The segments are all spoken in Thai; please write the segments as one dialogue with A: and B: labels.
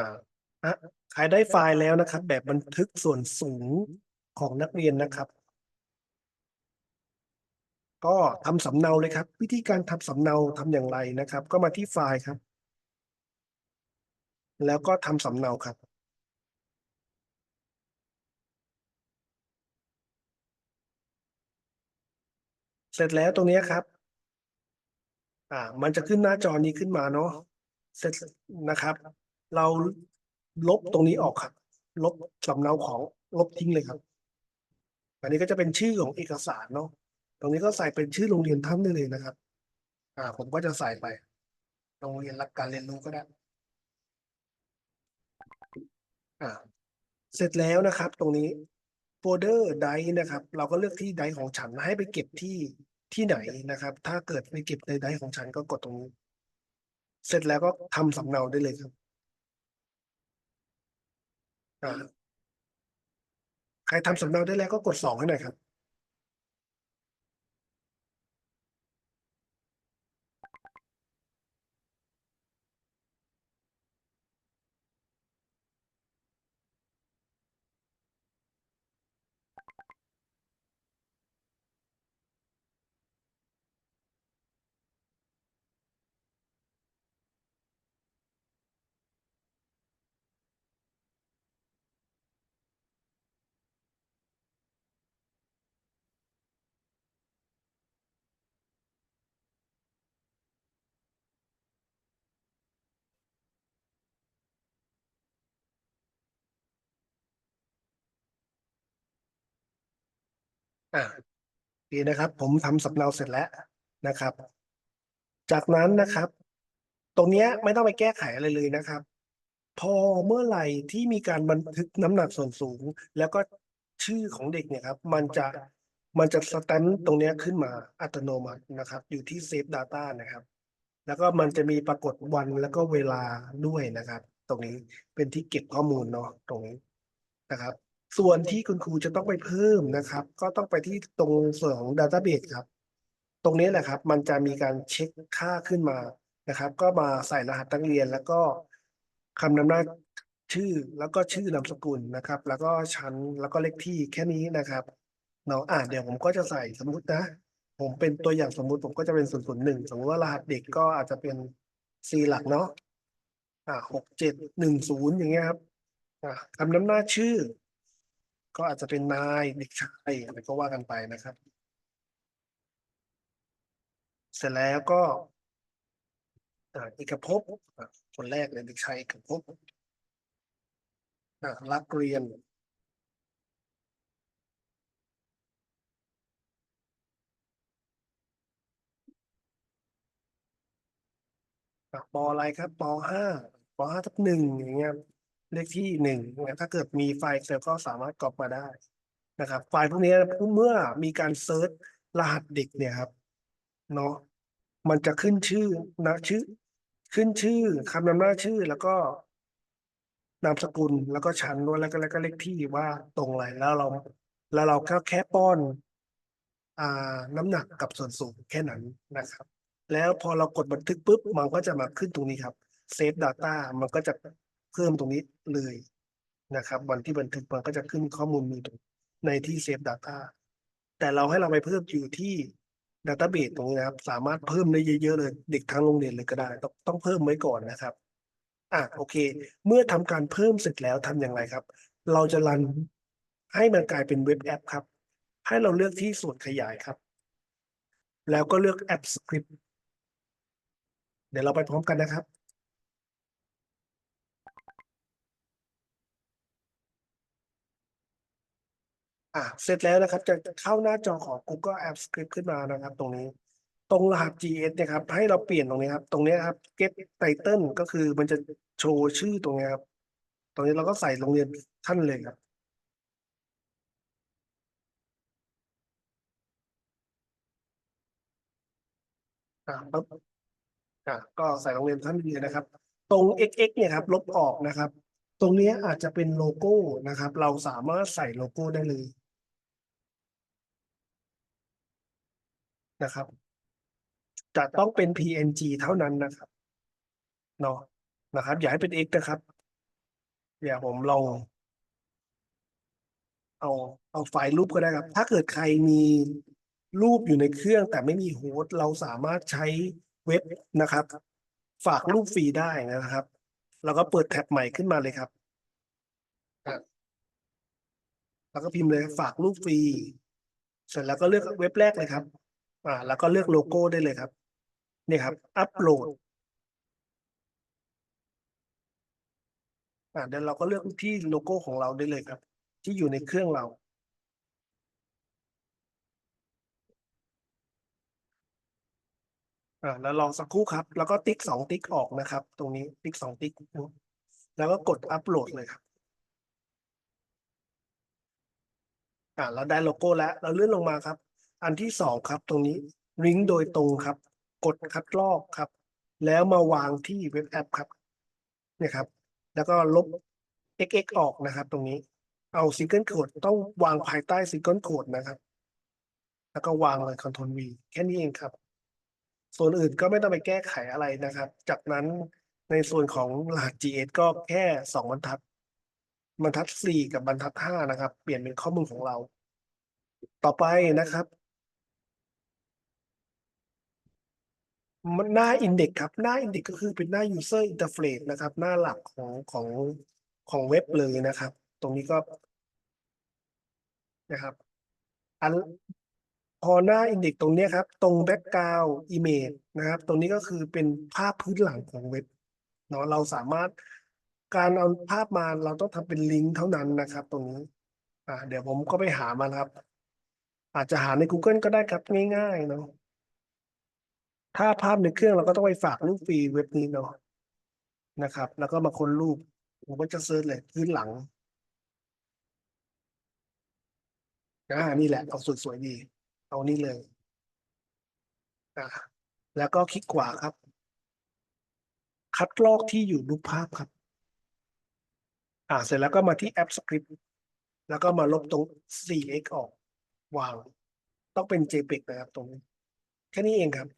A: อ่าอะใครได้ไฟล์แล้วนะครับ แบบบันทึกส่วนสูงของนักเรียนนะครับ ก็ทำสำเนาเลยครับ วิธีการทำสำเนาทำอย่างไรนะครับ ก็มาที่ไฟล์ครับ แล้วก็ทำสำเนาครับเสร็จแล้วตรงนี้ครับ อ่า มันจะขึ้นหน้าจอนี้ขึ้นมาเนาะ เสร็จนะครับ เราลบตรงนี้ออกครับ ลบสำเนาของลบทิ้งเลยครับ อันนี้ก็จะเป็นชื่อของเอกสารเนาะตรงนี้ก็ใส่เป็นชื่อโรงเรียนท่านได้เลยนะครับ อ่า ผมก็จะใส่ไป โรงเรียนรักการเรียนรู้ก็ได้ อ่า เสร็จแล้วนะครับ ตรงนี้โฟลเดอร์ไดนะครับ เราก็เลือกที่ไดของฉันให้ไปเก็บที่ที่ไหนนะครับ ถ้าเกิดไปเก็บในไดของฉันก็กดตรงนี้ เสร็จแล้วก็ทำสำเนาได้เลยครับ ใครทำสำเนาได้แล้วก็กดสองให้หน่อยครับ อ่าดีนะครับ ผมทำสำเนาเสร็จแล้วนะครับ จากนั้นนะครับ ตรงเนี้ยไม่ต้องไปแก้ไขอะไรเลยนะครับ พอเมื่อไหร่ที่มีการบันทึกน้ำหนักส่วนสูง แล้วก็ชื่อของเด็กเนี่ยครับ มันจะมันจะสแตมป์ตรงเนี้ยขึ้นมาอัตโนมัตินะครับ อยู่ที่ Save Data นะครับ แล้วก็มันจะมีปรากฏวันแล้วก็เวลาด้วยนะครับ ตรงนี้เป็นที่เก็บข้อมูลเนาะตรงนี้นะครับ ส่วนที่คุณครูจะต้องไปเพิ่มนะครับ ก็ต้องไปที่ตรงส่วนของ Database ครับ ตรงนี้แหละครับ มันจะมีการเช็คค่าขึ้นมานะครับ ก็มาใส่รหัสนักเรียน แล้วก็คำนำหน้าชื่อแล้วก็ชื่อนามสกุลนะครับ แล้วก็ชั้นแล้วก็เลขที่แค่นี้นะครับเนาะอ่าเดี๋ยวผมก็จะใส่สมมตินะ ผมเป็นตัวอย่างสมมุติผมก็จะเป็นศูนย์ศูนย์หนึ่งสมมติว่ารหัสเด็กก็อาจจะเป็นสี่หลักเนาะอ่าหกเจ็ดหนึ่งศูนย์อย่างเงี้ยครับอ่าคำนำหน้าชื่อ ก็อาจจะเป็นนายเด็กชายอะไรก็ว่ากันไปนะครับ เสร็จแล้วก็อ่าเอกภพคนแรกเลยเด็กชายเอกภพรักเรียนปออะไรครับปห้าปห้าทับหนึ่งอย่างเงี้ย เลขที่หนึ่งนี่ยถ้าเกิดมีไฟล์ Excel ก็สามารถก๊อปมาได้นะครับ ไฟล์พวกนี้เมื่อมีการเซิร์ชรหัสเด็กเนี่ยครับเนาะมันจะขึ้นชื่อนะชื่อ ขึ้นชื่อคำนำหน้าชื่อแล้วก็นามสกุลแล้วก็ชั้นด้วยแล้วก็แล้วก็เลขที่ว่าตรงอะไรแล้วเรา แล้วเราก็แค่ป้อน อ่าน้ำหนักกับส่วนสูงแค่นั้นนะครับ แล้วพอเรากดบันทึกปุ๊บมันก็จะมาขึ้นตรงนี้ครับ Save Data มันก็จะ เพิ่มตรงนี้เลยนะครับ วันที่บันทึกมันก็จะขึ้นข้อมูลมีตรงในที่ Save Data แต่เราให้เราไปเพิ่มอยู่ที่ Database ตรงนี้นะครับ สามารถเพิ่มได้เยอะๆเลย เด็กทั้งโรงเรียนเลยก็ได้ ต้องต้องเพิ่มไว้ก่อนนะครับอะโอเค เมื่อทำการเพิ่มเสร็จแล้วทำอย่างไรครับ เราจะรันให้มันกลายเป็นเว็บแอปครับ ให้เราเลือกที่ส่วนขยายครับ แล้วก็เลือกแอปสคริปต์เดี๋ยวเราไปพร้อมกันนะครับ อะเสร็จแล้วนะครับจะเข้าหน้าจอของ Google App Script ขึ้นมานะครับ ตรงนี้ ตรงรหัส GS นะครับ ให้เราเปลี่ยนตรงนี้ครับ ตรงนี้ครับ get title ก็คือมันจะโชว์ชื่อตรงนี้ครับ ตรงนี้เราก็ใส่โรงเรียนท่านเลยครับ อ่าปั๊บอ่าก็ใส่โรงเรียนท่านเลยนะครับ ตรง xx เนี่ยครับ ลบออกนะครับ ตรงนี้อาจจะเป็นโลโก้นะครับ เราสามารถใส่โลโก้ได้เลย นะครับ จะต้องเป็น PNG เท่านั้นนะครับเนาะนะครับ อย่าให้เป็น X นะครับ เดี๋ยวผมลองเอาเอาไฟล์รูปก็ได้ครับ ถ้าเกิดใครมีรูปอยู่ในเครื่องแต่ไม่มีโฮสต์เราสามารถใช้เว็บนะครับ ฝากรูปฟรีได้นะครับ แล้วก็เปิดแท็บใหม่ขึ้นมาเลยครับอะแล้วก็พิมพ์เลยฝากรูปฟรี เสร็จแล้วก็เลือกเว็บแรกเลยครับ อ่า แล้วก็เลือกโลโก้ได้เลยครับ นี่ครับ อัปโหลด อ่าเดี๋ยวเราก็เลือกที่โลโก้ของเราได้เลยครับ ที่อยู่ในเครื่องเรา อ่า แล้วลองสักครู่ครับ แล้วก็ติ๊กสองติ๊กออกนะครับ ตรงนี้ติ๊กสองติ๊ก แล้วก็กดอัปโหลดเลยครับอ่าเราได้โลโก้แล้ว เราเลื่อนลงมาครับ อันที่สองครับตรงนี้ลิงก์โดยตรงครับ กดคัดลอกครับ แล้วมาวางที่เว็บแอปครับเนี่ยครับ แล้วก็ลบ xx ออกนะครับ ตรงนี้ เอาซิงเกิลโคดต้องวางภายใต้ซิงเกิลโคดนะครับ แล้วก็วางเลย Ctrl V แค่นี้เองครับ ส่วนอื่นก็ไม่ต้องไปแก้ไขอะไรนะครับ จากนั้นในส่วนของรหัส GS ก็แค่สองบรรทัด บรรทัดสี่กับบรรทัดห้านะครับ เปลี่ยนเป็นข้อมูลของเรา ต่อไปนะครับ มัน หน้า Index ครับ หน้า Index ก็คือเป็นหน้า User Interface นะครับ หน้าหลักของของของเว็บเลยนะครับ ตรงนี้ก็นะครับอันพอหน้า Index ตรงนี้ครับ ตรง Background Image นะครับ ตรงนี้ก็คือเป็นภาพพื้นหลังของเว็บเนาะเราสามารถการเอาภาพมาเราต้องทำเป็นลิงก์เท่านั้นนะครับ ตรงนี้อ่าเดี๋ยวผมก็ไปหามาครับ อาจจะหาใน Google ก็ได้ครับง่ายๆเนาะ ถ้าภาพในเครื่องเราก็ต้องไปฝากรูปฟรีเว็บนี้เนาะนะครับ แล้วก็มาค้นรูป ผมก็จะเซิร์ชเลยพื้นหลังอ่านี่แหละเอาสวยๆดี เอานี่เลยอ่าแล้วก็คลิกขวาครับ คัดลอกที่อยู่รูปภาพครับ อ่าเสร็จแล้วก็มาที่แอปสคริปต์แล้วก็มาลบตรง 4x ออกวาง ต้องเป็น JPEG นะครับตรงนี้ แค่นี้เองครับ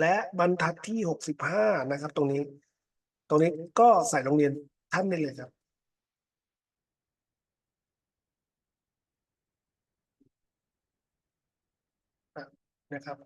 A: และบรรทัดที่หกสิบห้านะครับ ตรงนี้ ตรงนี้ก็ใส่โรงเรียนท่านได้เลยครับ นะครับ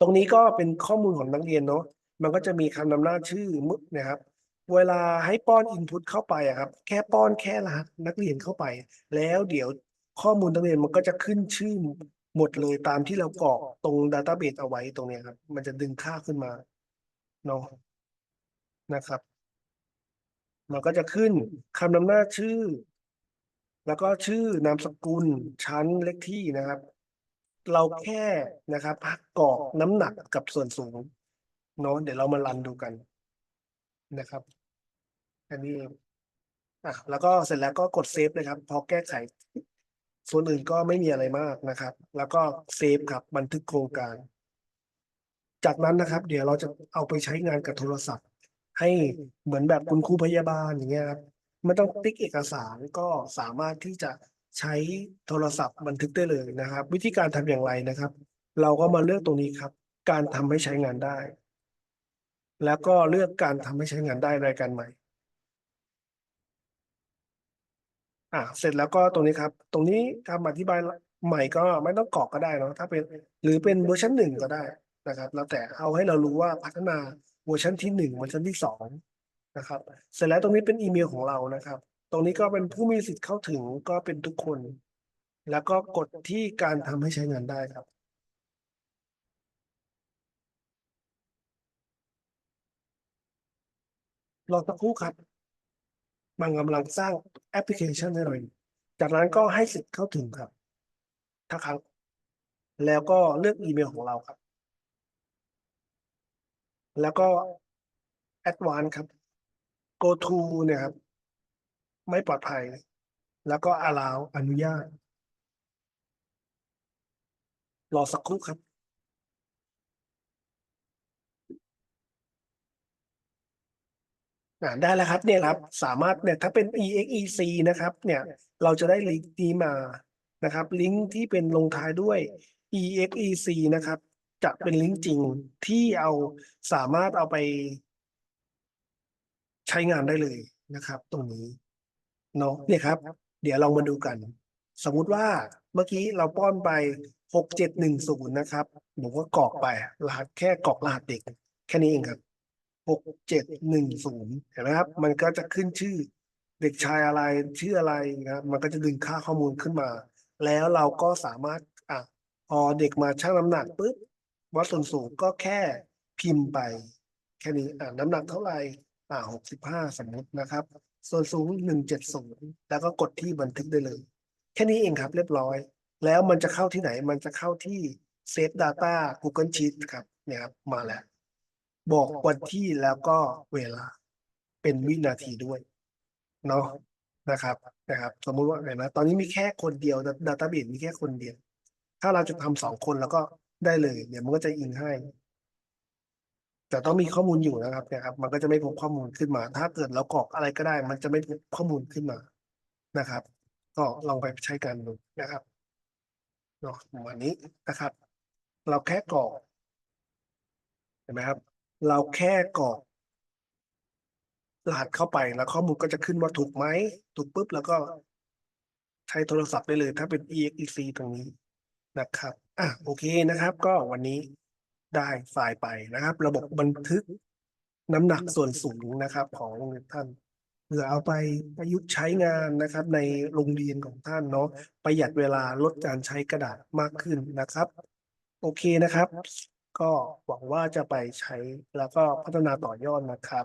A: ตรงนี้ก็เป็นข้อมูลของนักเรียนเนาะมันก็จะมีคำนำหน้าชื่อมึนะครับ เวลาให้ป้อนอินพุตเข้าไปอะครับ แค่ป้อนแค่รหัสนักเรียนเข้าไป แล้วเดี๋ยวข้อมูลนักเรียนมันก็จะขึ้นชื่อ หมดเลยตามที่เรากรอกตรงดัตต้าเบสเอาไว้ตรงนี้ครับ มันจะดึงค่าขึ้นมาเนาะนะครับมันก็จะขึ้นคำนำหน้าชื่อ แล้วก็ชื่อนามสกุลชั้นเลขที่นะครับ เราแค่นะครับกรอกน้ำหนักกับส่วนสูงเนาะเดี๋ยวเรามารันดูกันนะครับ อันนี้องอะแล้วก็เสร็จแล้วก็กดเซฟเลยครับ พอแก้ไข ส่วนอื่นก็ไม่มีอะไรมากนะครับ แล้วก็เซฟครับบันทึกโครงการ จากนั้นนะครับ เดี๋ยวเราจะเอาไปใช้งานกับโทรศัพท์ ให้เหมือนแบบคุณครูพยาบาลอย่างเงี้ยครับไม่ต้องติ๊กเอกสารก็สามารถที่จะใช้โทรศัพท์บันทึกได้เลยนะครับ วิธีการทำอย่างไรนะครับ เราก็มาเลือกตรงนี้ครับ การทำให้ใช้งานได้ แล้วก็เลือกการทำให้ใช้งานได้รายการใหม่ อ่าเสร็จแล้วก็ตรงนี้ครับ ตรงนี้คำอธิบายใหม่ก็ไม่ต้องกรอกก็ได้เนอะถ้าเป็นหรือเป็นเวอร์ชันหนึ่งก็ได้นะครับ แล้วแต่เอาให้เรารู้ว่าพัฒนาเวอร์ชันที่หนึ่งเวอร์ชันที่สองนะครับ เสร็จแล้วตรงนี้เป็นอีเมลของเรานะครับ ตรงนี้ก็เป็นผู้มีสิทธิ์เข้าถึงก็เป็นทุกคน แล้วก็กดที่การทำให้ใช้งานได้ครับรอสักครู่ครับ มันกำลังสร้างแอปพลิเคชันให้เราอยู่จากนั้นก็ให้สิทธิ์เข้าถึงครับถ้าครั้ง แล้วก็เลือกอีเมลของเราครับ แล้วก็ advance ครับ go to เนี่ยครับ ไม่ปลอดภัย แล้วก็ allow อนุญาต รอสักครู่ครับ อ่าได้แล้วครับเนี่ยครับสามารถเนี่ยถ้าเป็น exec นะครับเนี่ยเราจะได้ลิงก์นี้มานะครับ ลิงก์ที่เป็นลงท้ายด้วย exec นะครับ จะเป็นลิงก์จริงที่เอาสามารถเอาไป ใช้งานได้เลยนะครับ ตรงนี้เนาะเนี่ยครับ เดี๋ยวลองมาดูกัน สมมุติว่าเมื่อกี้เราป้อนไปหกเจ็ดหนึ่งศูนย์นะครับผมก็กรอกไปรหัสแค่กรอกรหัสเด็ก แค่นี้เองครับ หกเจ็ดหนึ่งศูนย์เห็นไหมครับ มันก็จะขึ้นชื่อเด็กชายอะไรชื่ออะไรนะครับ มันก็จะดึงค่าข้อมูลขึ้นมา แล้วเราก็สามารถอะพอเด็กมาชั่งน้ำหนักปุ๊บวัดส่วนสูงก็แค่พิมพ์ไป แค่นี้อะน้ำหนักเท่าไหร่อ่าหกสิบห้าสมมตินะครับ ส่วนสูงหนึ่งเจ็ดศูนย์แล้วก็กดที่บันทึกได้เลย แค่นี้เองครับเรียบร้อย แล้วมันจะเข้าที่ไหนมันจะเข้าที่ Save Data Google Sheet ครับเนี่ยครับมาแล้ว บอกวันที่แล้วก็เวลาเป็นวินาทีด้วยเนาะนะครับนะครับ สมมุติว่าไงนะตอนนี้มีแค่คนเดียว Database มีแค่คนเดียว ถ้าเราจะทำสองคนแล้วก็ได้เลย เดี๋ยวมันก็จะอิงให้ แต่ต้องมีข้อมูลอยู่นะครับนี่ยครับ มันก็จะไม่พบข้อมูลขึ้นมา ถ้าเกิดเรากรอกอะไรก็ได้ มันจะไม่พบข้อมูลขึ้นมานะครับ ก็ลองไปใช้กันดูนะครับเนาะวันนี้นะครับ เราแค่กรอกเห็นไหมครับ เราแค่กรอกรหัสเข้าไปแล้วข้อมูลก็จะขึ้นว่าถูกไหม ถูกปุ๊บแล้วก็ใช้โทรศัพท์ได้เลย ถ้าเป็น EXEC ตรงนี้นะครับ อะโอเคนะครับ ก็วันนี้ได้ไฟล์ไปนะครับ ระบบบันทึกน้ำหนักส่วนสูงนะครับ ของโรงเรียนท่านเพื่อเอาไปประยุกต์ใช้งานนะครับ ในโรงเรียนของท่านเนาะประหยัดเวลาลดการใช้กระดาษมากขึ้นนะครับ โอเคนะครับ ก็หวังว่าจะไปใช้แล้วก็พัฒนาต่อยอดนะครับ